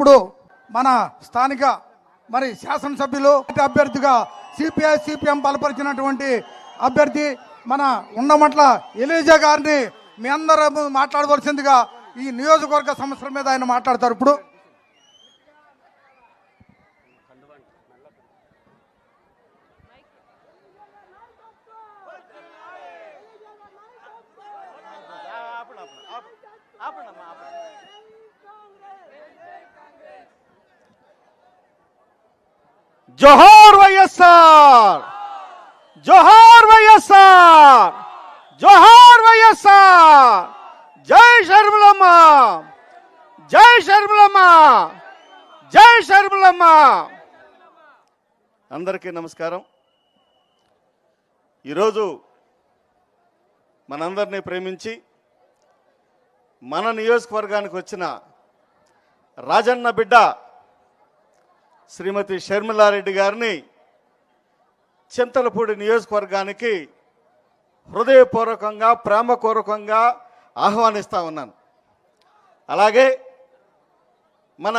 ఇప్పుడు మన స్థానిక మరి శాసనసభ్యులు అభ్యర్థిగా సిపిఐ సిపిఎం బలపరిచినటువంటి అభ్యర్థి మన ఉండమట్ల ఎలీజా గారిని మీ అందరూ మాట్లాడవలసిందిగా ఈ నియోజకవర్గ సమస్యల మీద ఆయన మాట్లాడతారు. ఇప్పుడు జోహార్ వైఎస్ఆర్! జోహార్ వైఎస్ఆర్! జోహార్ వైఎస్ఆర్! జై శర్మలమ్మ జై శర్మలమ్మ జై శర్మలమ్మ అందరికీ నమస్కారం. ఈరోజు మనందరినీ ప్రేమించి మన నియోజకవర్గానికి వచ్చిన రాజన్న బిడ్డ శ్రీమతి షర్మిలారెడ్డి గారిని చింతలపూడి నియోజకవర్గానికి హృదయపూర్వకంగా ప్రేమపూర్వకంగా ఆహ్వానిస్తూ ఉన్నాను. అలాగే మన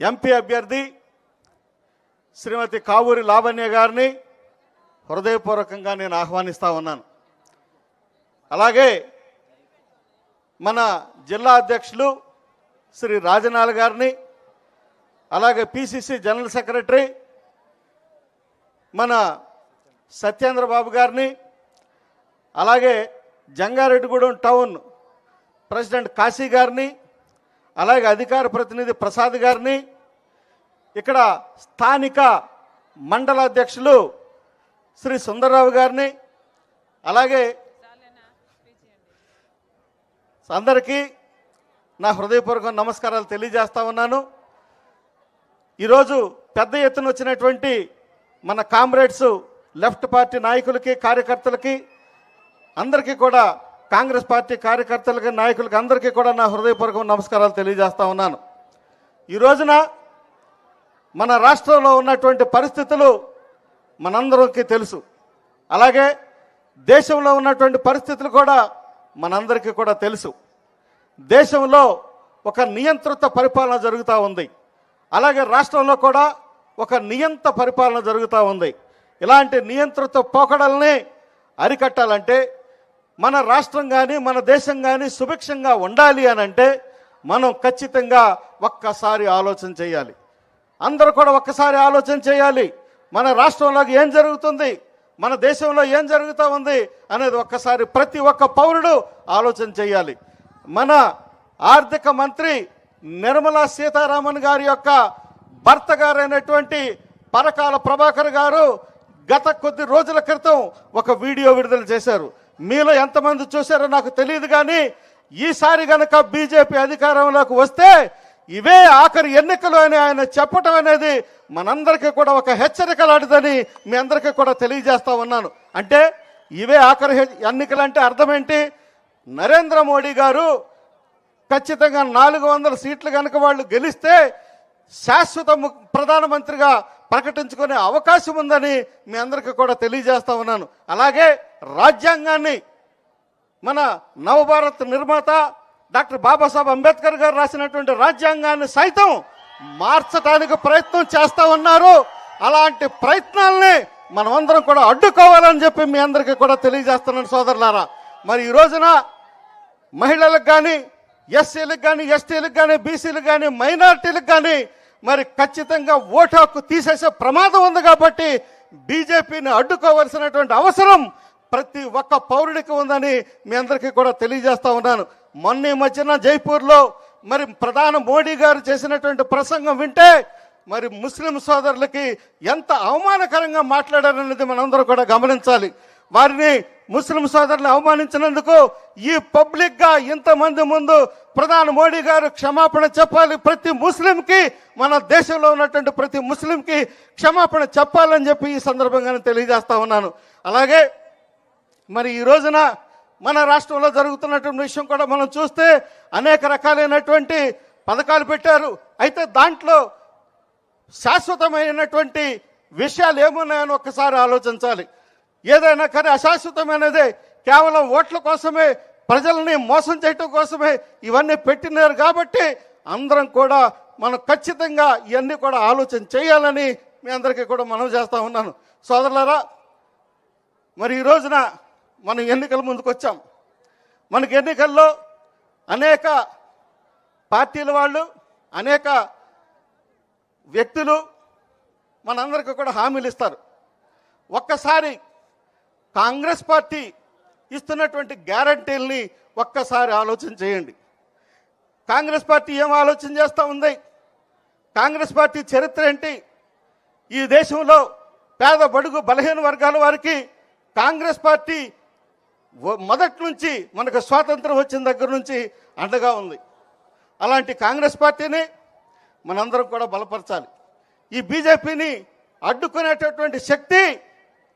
ఎంపీ అభ్యర్థి శ్రీమతి కావూరి లావణ్య గారిని హృదయపూర్వకంగా నేను ఆహ్వానిస్తూ ఉన్నాను. అలాగే మన జిల్లా అధ్యక్షులు శ్రీ రాజనాల్ గారిని అలాగే పిసిసి జనరల్ సెక్రటరీ మన సత్యేంద్ర బాబు గారిని అలాగే జంగారెడ్డిగూడెం టౌన్ ప్రెసిడెంట్ కాశీ గారిని అలాగే అధికార ప్రతినిధి ప్రసాద్ గారిని ఇక్కడ స్థానిక మండల అధ్యక్షులు శ్రీ సుందరరావు గారిని అలాగే అందరికీ నా హృదయపూర్వక నమస్కారాలు తెలియజేస్తా ఉన్నాను. ఈరోజు పెద్ద ఎత్తున వచ్చినటువంటి మన కామ్రేడ్స్ లెఫ్ట్ పార్టీ నాయకులకి కార్యకర్తలకి అందరికీ కూడా కాంగ్రెస్ పార్టీ కార్యకర్తలకి నాయకులకి అందరికీ కూడా నా హృదయపూర్వక నమస్కారాలు తెలియజేస్తా ఉన్నాను. ఈ రోజున మన రాష్ట్రంలో ఉన్నటువంటి పరిస్థితులు మనందరికీ తెలుసు. అలాగే దేశంలో ఉన్నటువంటి పరిస్థితులు కూడా మనందరికీ కూడా తెలుసు. దేశంలో ఒక నియంత్రిత పరిపాలన జరుగుతూ ఉంది. అలాగే రాష్ట్రంలో కూడా ఒక నియంత్ర పరిపాలన జరుగుతూ ఉంది. ఇలాంటి నియంత్రిత పోకడల్ని అరికట్టాలంటే మన రాష్ట్రం కానీ మన దేశం కానీ సుభిక్షంగా ఉండాలి అని అంటే మనం ఖచ్చితంగా ఒక్కసారి ఆలోచన చేయాలి. అందరూ కూడా ఒక్కసారి ఆలోచన చేయాలి. మన రాష్ట్రంలో ఏం జరుగుతుంది? మన దేశంలో ఏం జరుగుతూ ఉంది అనేది ఒక్కసారి ప్రతి ఒక్క పౌరుడు ఆలోచన చేయాలి. మన ఆర్థిక మంత్రి నిర్మలా సీతారామన్ గారి యొక్క భర్త గారైనటువంటి పరకాల ప్రభాకర్ గారు గత కొద్ది రోజుల క్రితం ఒక వీడియో విడుదల చేశారు. మీలో ఎంతమంది చూశారో నాకు తెలియదు కానీ ఈసారి గనక బీజేపీ అధికారంలోకి వస్తే ఇవే ఆఖరి ఎన్నికలు అని ఆయన చెప్పటం అనేది మనందరికీ కూడా ఒక హెచ్చరిక లాంటిదని మీ అందరికీ కూడా తెలియజేస్తా ఉన్నాను. అంటే ఇవే ఆఖరి ఎన్నికలు అంటే అర్థం ఏంటి నరేంద్ర మోడీ గారు ఖచ్చితంగా నాలుగు వందల సీట్లు కనుక వాళ్ళు గెలిస్తే శాశ్వత ము- ప్రధానమంత్రిగా ప్రకటించుకునే అవకాశం ఉందని మీ అందరికీ కూడా తెలియజేస్తా ఉన్నాను. అలాగే రాజ్యాంగాన్ని మన నవభారత్ నిర్మాత డాక్టర్ బాబాసాహెబ్ అంబేద్కర్ గారు రాసినటువంటి రాజ్యాంగాన్ని సైతం మార్చడానికి ప్రయత్నం చేస్తూ ఉన్నారు. అలాంటి ప్రయత్నాల్ని మనమందరం కూడా అడ్డుకోవాలని చెప్పి మీ అందరికీ కూడా తెలియజేస్తున్నాను సోదరులారా. మరి ఈ రోజున మహిళలకు కానీ ఎస్సీలకు కానీ ఎస్టీలకు కానీ బీసీలకు కానీ మైనార్టీలకు కానీ మరి ఖచ్చితంగా ఓటు హక్కు తీసేసే ప్రమాదం ఉంది కాబట్టి బీజేపీని అడ్డుకోవలసినటువంటి అవసరం ప్రతి ఒక్క పౌరుడికి ఉందని మీ అందరికీ కూడా తెలియజేస్తా ఉన్నాను. మొన్న ఈ మధ్యన జైపూర్లో మరి ప్రధాని మోడీ గారు చేసినటువంటి ప్రసంగం వింటే మరి ముస్లిం సోదరులకి ఎంత అవమానకరంగా మాట్లాడారనేది మనందరూ కూడా గమనించాలి. వారిని ముస్లిం సోదరులు అవమానించినందుకు ఈ పబ్లిక్గా ఇంతమంది ముందు ప్రధాని మోడీ గారు క్షమాపణ చెప్పాలి. ప్రతి ముస్లింకి మన దేశంలో ఉన్నటువంటి ప్రతి ముస్లింకి క్షమాపణ చెప్పాలని చెప్పి ఈ సందర్భంగా తెలియజేస్తా ఉన్నాను. అలాగే మరి ఈ రోజున మన రాష్ట్రంలో జరుగుతున్నటువంటి విషయం కూడా మనం చూస్తే అనేక రకాలైనటువంటి పథకాలు పెట్టారు. అయితే దాంట్లో శాశ్వతమైనటువంటి విషయాలు ఏమున్నాయని ఒక్కసారి ఆలోచించాలి. ఏదైనా కానీ అశాశ్వతమైనదే కేవలం ఓట్ల కోసమే ప్రజల్ని మోసం చేయటం కోసమే ఇవన్నీ పెట్టినారు కాబట్టి అందరం కూడా మనం ఖచ్చితంగా ఇవన్నీ కూడా ఆలోచన చేయాలని మీ అందరికీ కూడా మనం చేస్తూ ఉన్నాను. సోదరులారా మరి ఈ రోజున మనం ఎన్నికల ముందుకు వచ్చాం. మనకి ఎన్నికల్లో అనేక పార్టీల వాళ్ళు అనేక వ్యక్తులు మనందరికీ కూడా హామీలు ఇస్తారు. ఒక్కసారి కాంగ్రెస్ పార్టీ ఇస్తున్నటువంటి గ్యారంటీల్ని ఒక్కసారి ఆలోచన చేయండి. కాంగ్రెస్ పార్టీ ఏం ఆలోచన చేస్తూ ఉంది? కాంగ్రెస్ పార్టీ చరిత్ర ఏంటి? ఈ దేశంలో పేద బడుగు బలహీన వర్గాల వారికి కాంగ్రెస్ పార్టీ మొదటి నుంచి మనకు స్వాతంత్రం వచ్చిన దగ్గర నుంచి అండగా ఉంది. అలాంటి కాంగ్రెస్ పార్టీని మనందరం కూడా బలపరచాలి. ఈ బీజేపీని అడ్డుకునేటటువంటి శక్తి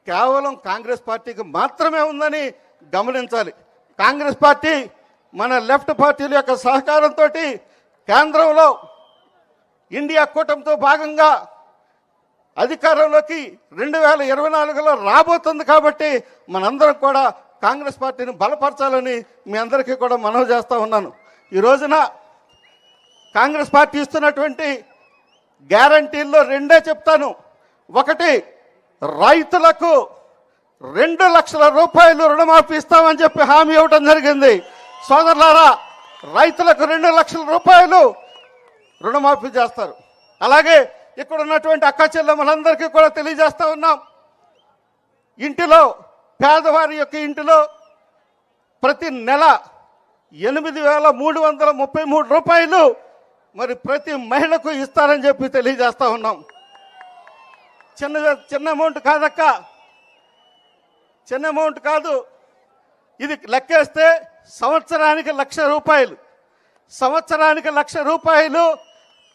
కేవలం కాంగ్రెస్ పార్టీకి మాత్రమే ఉందని గమనించాలి. కాంగ్రెస్ పార్టీ మన లెఫ్ట్ పార్టీల యొక్క సహకారంతో కేంద్రంలో ఇండియా కూటమితో భాగంగా అధికారంలోకి రెండు వేల ఇరవై నాలుగులో రాబోతుంది కాబట్టి మనందరం కూడా కాంగ్రెస్ పార్టీని బలపరచాలని మీ అందరికీ కూడా మనవి చేస్తూ ఉన్నాను. ఈ రోజున కాంగ్రెస్ పార్టీ ఇస్తున్నటువంటి గ్యారంటీల్లో రెండే చెప్తాను. ఒకటి రైతులకు రెండు లక్షల రూపాయలు రుణమాఫీ ఇస్తామని చెప్పి హామీ ఇవ్వడం జరిగింది. సోదరులారా రైతులకు రెండు లక్షల రూపాయలు రుణమాఫీ చేస్తారు. అలాగే ఇక్కడ ఉన్నటువంటి అక్క చెల్లెమ్మలందరికీ కూడా తెలియజేస్తూ ఉన్నాం. ఇంటిలో పేదవారి యొక్క ఇంటిలో ప్రతి నెల ఎనిమిది వేల మూడు వందల ముప్పై మూడు రూపాయలు మరి ప్రతి మహిళకు ఇస్తారని చెప్పి తెలియజేస్తూ ఉన్నాం. చిన్న చిన్న అమౌంట్ కాదక్క. చిన్న అమౌంట్ కాదు. ఇది లెక్కేస్తే సంవత్సరానికి లక్ష రూపాయలు. సంవత్సరానికి లక్ష రూపాయలు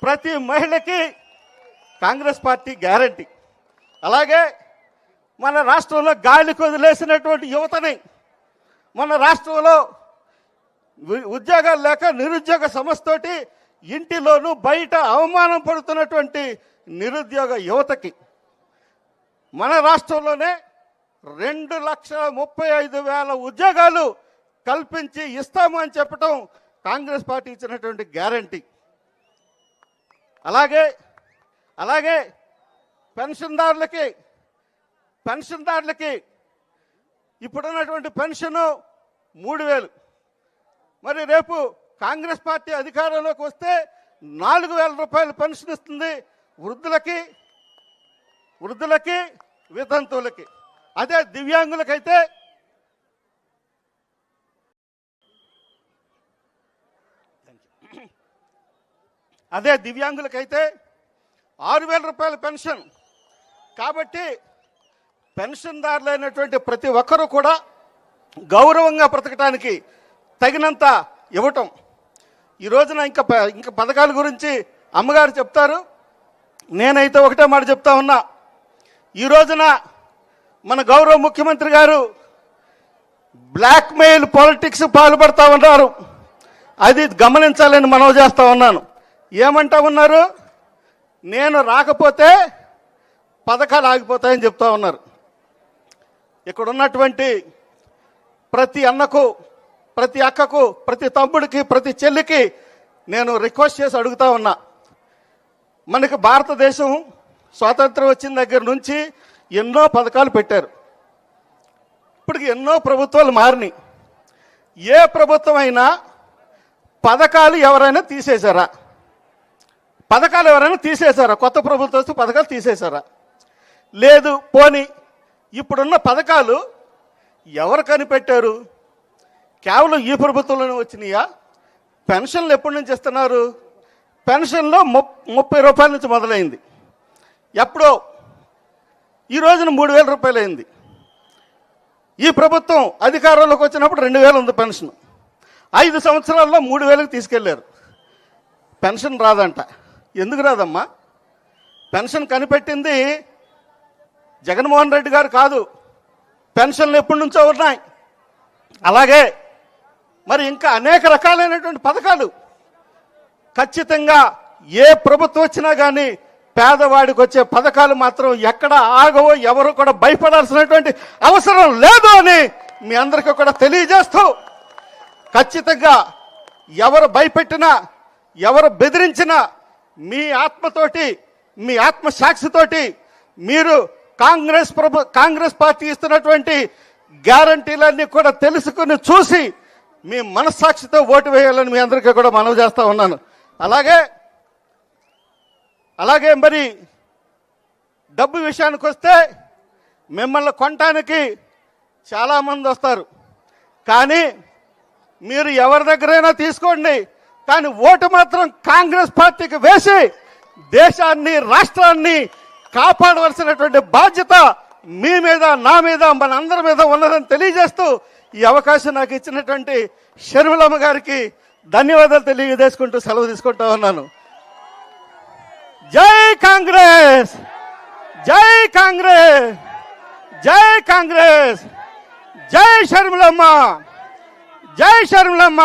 ప్రతి మహిళకి కాంగ్రెస్ పార్టీ గ్యారంటీ అలాగే మన రాష్ట్రంలో గాలికి వదిలేసినటువంటి యువతని మన రాష్ట్రంలో ఉద్యోగాలు లేక నిరుద్యోగ సమస్యతోటి ఇంటిలోనూ బయట అవమానం పడుతున్నటువంటి నిరుద్యోగ యువతకి మన రాష్ట్రంలోనే రెండు లక్షల ముప్పై ఐదు వేల ఉద్యోగాలు కల్పించి ఇస్తాము అని చెప్పటం కాంగ్రెస్ పార్టీ ఇచ్చినటువంటి గ్యారంటీ. అలాగే అలాగే పెన్షన్దారులకి పెన్షన్దారులకి ఇప్పుడున్నటువంటి పెన్షను మూడు వేలు. మరి రేపు కాంగ్రెస్ పార్టీ అధికారంలోకి వస్తే నాలుగు వేల రూపాయలు పెన్షన్ ఇస్తుంది వృద్ధులకి వృద్ధులకి వితంతువులకి. అదే దివ్యాంగులకైతే అదే దివ్యాంగులకైతే ఆరు వేల రూపాయల పెన్షన్. కాబట్టి పెన్షన్దారులైనటువంటి ప్రతి ఒక్కరూ కూడా గౌరవంగా బ్రతకటానికి తగినంత ఇవ్వటం. ఈ రోజున ఇంకా ప- ఇంకా పథకాల గురించి అమ్మగారు చెప్తారు. నేనైతే ఒకటే మాట చెప్తా ఉన్నా. ఈ రోజున మన గౌరవ ముఖ్యమంత్రి గారు బ్లాక్మెయిల్ పాలిటిక్స్ పాల్పడతా ఉన్నారు. అది గమనించాలని మనవి చేస్తూ ఉన్నాను. ఏమంటా ఉన్నారు? నేను రాకపోతే పథకాలు ఆగిపోతాయని చెప్తా ఉన్నారు. ఇక్కడ ఉన్నటువంటి ప్రతి అన్నకు ప్రతి అక్కకు ప్రతి తమ్ముడికి ప్రతి చెల్లికి నేను రిక్వెస్ట్ చేసి అడుగుతా ఉన్నా. మనకి భారతదేశం స్వాతంత్రం వచ్చిన దగ్గర నుంచి ఎన్నో పథకాలు పెట్టారు. ఇప్పటికి ఎన్నో ప్రభుత్వాలు మారినాయి. ఏ ప్రభుత్వం అయినా పథకాలు ఎవరైనా తీసేశారా? పథకాలు ఎవరైనా తీసేశారా? కొత్త ప్రభుత్వం వస్తే పథకాలు తీసేశారా? లేదు పోని ఇప్పుడున్న పథకాలు ఎవరు కనిపెట్టారు? కేవలం ఈ ప్రభుత్వంలోనే వచ్చినాయా? పెన్షన్లు ఎప్పటి నుంచి ఇస్తున్నారు? పెన్షన్లో ముప్ ముప్పై రూపాయల నుంచి మొదలైంది. ఎప్పుడో ఈ రోజున మూడు వేల రూపాయలు అయింది. ఈ ప్రభుత్వం అధికారంలోకి వచ్చినప్పుడు రెండు వేలు ఉంది పెన్షన్. ఐదు సంవత్సరాల్లో మూడు వేలకు తీసుకెళ్ళారు. పెన్షన్ రాదంట. ఎందుకు రాదమ్మా? పెన్షన్ కనిపెట్టింది జగన్మోహన్ రెడ్డి గారు కాదు. పెన్షన్లు ఎప్పటి నుంచో ఉన్నాయి. అలాగే మరి ఇంకా అనేక రకాలైనటువంటి పథకాలు. ఖచ్చితంగా ఏ ప్రభుత్వం వచ్చినా కానీ పేదవాడికి వచ్చే పథకాలు మాత్రం ఎక్కడ ఆగవో ఎవరు కూడా భయపడాల్సినటువంటి అవసరం లేదు అని మీ అందరికీ కూడా తెలియజేస్తూ ఖచ్చితంగా ఎవరు భయపెట్టినా ఎవరు బెదిరించినా మీ ఆత్మతోటి మీ ఆత్మ సాక్షితోటి మీరు కాంగ్రెస్ ప్రభు కాంగ్రెస్ పార్టీ ఇస్తున్నటువంటి గ్యారంటీలన్నీ కూడా తెలుసుకుని చూసి మీ మనస్సాక్షితో ఓటు వేయాలని మీ అందరికీ కూడా మనవి చేస్తూ ఉన్నాను. అలాగే అలాగే మరి డబ్బు విషయానికి వస్తే మిమ్మల్ని కొనటానికి చాలామంది వస్తారు. కానీ మీరు ఎవరి దగ్గరైనా తీసుకోండి. కానీ ఓటు మాత్రం కాంగ్రెస్ పార్టీకి వేసి దేశాన్ని రాష్ట్రాన్ని కాపాడవలసినటువంటి బాధ్యత మీ మీద నా మీద మన అందరి మీద ఉన్నదని తెలియజేస్తూ ఈ అవకాశం నాకు ఇచ్చినటువంటి షర్మిలమ్మ గారికి ధన్యవాదాలు తెలియజేసుకుంటూ సెలవు తీసుకుంటా ఉన్నాను. జై కాంగ్రెస్ జై కాంగ్రెస్ జై కాంగ్రెస్ జై షర్మిలమ్మ జై షర్మిలమ్మ